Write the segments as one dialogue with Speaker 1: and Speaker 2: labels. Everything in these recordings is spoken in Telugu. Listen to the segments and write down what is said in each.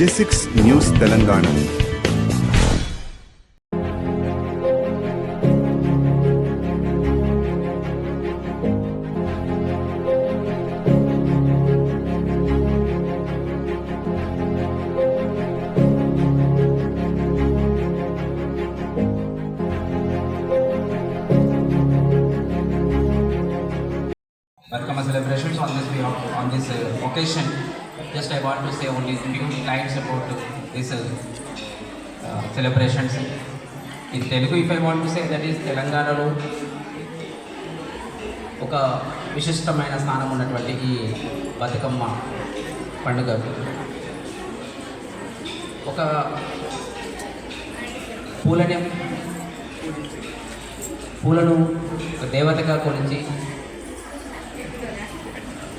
Speaker 1: జెసిక్స్ news Telangana
Speaker 2: Batkama celebrations on this behalf, on this uh, occasion. Just I want to say only few lines about this uh, uh, celebrations. In Telugu, if I want to say that is తెలంగాణలో ఒక విశిష్టమైన స్థానం ఉన్నటువంటి ఈ బతుకమ్మ పండుగ ఒక పూలని పూలను ఒక దేవతగా కొలిచి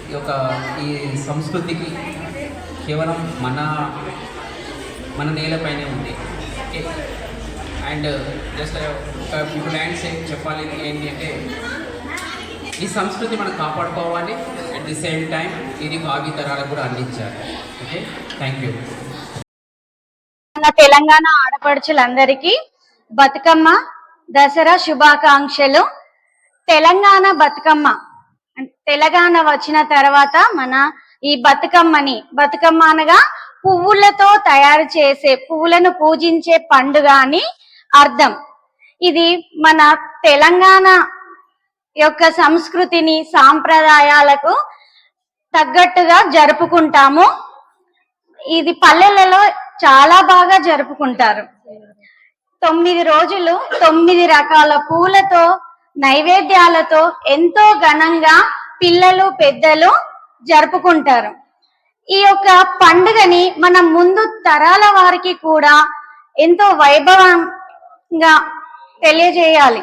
Speaker 2: ఈ యొక్క ఈ సంస్కృతికి కేవలం మన మన నేలపైనే ఉంది. అండ్ జస్ట్ ఒక ఫ్యూ ల్యాండ్స్ చెప్పాలి ఏంటి అంటే ఈ సంస్కృతి మనం కాపాడుకోవాలి. అట్ ది సేమ్ టైం ఇది భావి తరాలకు కూడా అందించాలి. ఓకే థ్యాంక్ యూ
Speaker 3: తెలంగాణ ఆడపడుచులందరికీ బతుకమ్మ దసరా శుభాకాంక్షలు. తెలంగాణ బతుకమ్మ తెలంగాణ వచ్చిన తర్వాత మన ఈ బతుకమ్మని. బతుకమ్మ అనగా పువ్వులతో తయారు చేసే పువ్వులను పూజించే పండుగ అని అర్థం. ఇది మన తెలంగాణ యొక్క సంస్కృతిని సాంప్రదాయాలకు తగ్గట్టుగా జరుపుకుంటాము. ఇది పల్లెలలో చాలా బాగా జరుపుకుంటారు. తొమ్మిది రోజులు తొమ్మిది రకాల పూలతో నైవేద్యాలతో ఎంతో ఘనంగా పిల్లలు పెద్దలు జరుపుకుంటారు. ఈ యొక్క పండుగని మన ముందు తరాల వారికి కూడా ఎంతో వైభవంగా తెలియజేయాలి.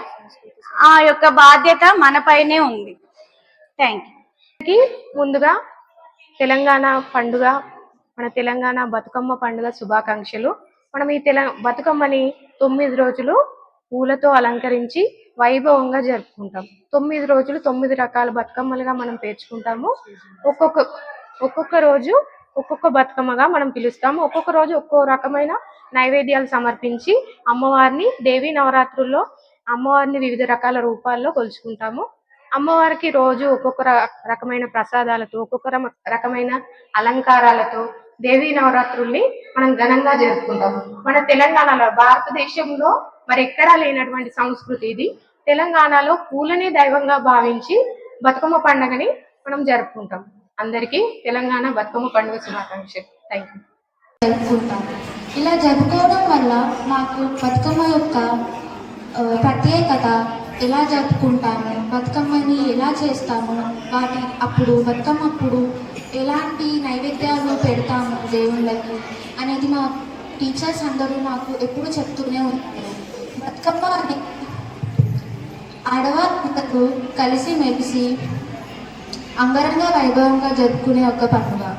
Speaker 3: ఆ యొక్క బాధ్యత మనపైనే ఉంది. థ్యాంక్ యూ
Speaker 4: ముందుగా తెలంగాణ పండుగ మన తెలంగాణ బతుకమ్మ పండుగ శుభాకాంక్షలు. మనం ఈ తెల బతుకమ్మని తొమ్మిది రోజులు పూలతో అలంకరించి వైభవంగా జరుపుకుంటాం. తొమ్మిది రోజులు తొమ్మిది రకాల బతుకమ్మలుగా మనం పేర్చుకుంటాము. ఒక్కొక్క ఒక్కొక్క రోజు ఒక్కొక్క బతుకమ్మగా మనం పిలుస్తాము. ఒక్కొక్క రోజు ఒక్కో రకమైన నైవేద్యాలు సమర్పించి అమ్మవారిని దేవీ నవరాత్రుల్లో అమ్మవారిని వివిధ రకాల రూపాల్లో కొలుచుకుంటాము. అమ్మవారికి రోజు ఒక్కొక్క రకమైన ప్రసాదాలతో ఒక్కొక్క రకమైన అలంకారాలతో దేవీ నవరాత్రుల్ని మనం ఘనంగా జరుపుకుంటాం మన తెలంగాణలో భారతదేశంలో మరి ఎక్కడా లేనటువంటి సంస్కృతి ఇది. తెలంగాణలో పూలనే దైవంగా భావించి బతుకమ్మ పండుగని మనం జరుపుకుంటాం. అందరికీ తెలంగాణ బతుకమ్మ పండుగ శుభాకాంక్షలు. థ్యాంక్ యూ
Speaker 5: జరుపుకుంటాం. ఇలా జరుపుకోవడం వల్ల మాకు బతుకమ్మ యొక్క ప్రత్యేకత ఎలా జరుపుకుంటాము బతుకమ్మని ఎలా చేస్తాము వాటి అప్పుడు బతుకమ్మప్పుడు ఎలాంటి నైవేద్యాలు పెడతాము దేవుళ్ళకి అనేది మా టీచర్స్ అందరూ మాకు ఎప్పుడు చెప్తూనే ఉంటారు బతుకమ్మ ఆడవారు కలిసి మెలిసి అంగరంగ వైభవంగా జరుపుకునే ఒక పండుగ.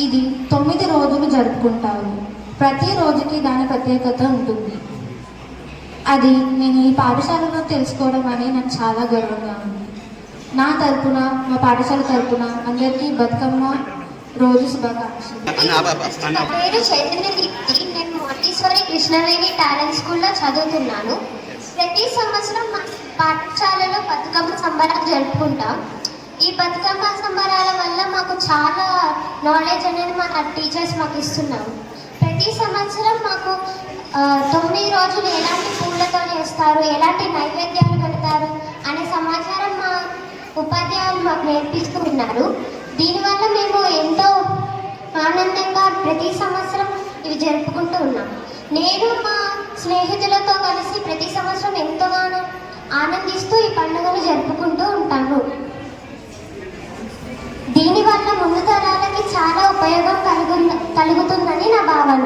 Speaker 5: ఇది తొమ్మిది రోజులు జరుపుకుంటారు. ప్రతి రోజుకి దాని ప్రత్యేకత ఉంటుంది. అది నేను ఈ పాఠశాలలో తెలుసుకోవడం అనేది నాకు చాలా గర్వంగా ఉంది. నా తరపున మా పాఠశాల తరపున అందరికీ బతుకమ్మ రోజు శుభాకాంక్షలు.
Speaker 6: నేను చైతన్య నేను మొంటీశ్వరి కృష్ణవేణి టాలెంట్ స్కూల్లో చదువుతున్నాను. ప్రతి సంవత్సరం మా పాఠశాలలో బతుకమ్మ సంబరాలు జరుపుకుంటాం. ఈ బతుకమ్మ సంబరాల వల్ల మాకు చాలా నాలెడ్జ్ అనేది మా టీచర్స్ మాకు ఇస్తున్నారు. ప్రతి సంవత్సరం మాకు తొమ్మిది రోజులు ఎలాంటి పూలతో చేస్తారు ఎలాంటి నైవేద్యాలు పెడతారు అనే సమాచారం మా ఉపాధ్యాయులు మాకు నేర్పిస్తూ ఉన్నారు. దీనివల్ల మేము ఎంతో ఆనందంగా ప్రతి సంవత్సరం ఇవి జరుపుకుంటూ ఉన్నాం. నేను మా స్నేహితులతో కలిసి ప్రతి సంవత్సరం ఎంతగానో ఆనందిస్తూ ఈ పండుగను జరుపుకుంటూ ఉంటాను. దీనివల్ల ముందు తరాలకి చాలా ఉపయోగం కలుగు కలుగుతుందని నా భావన.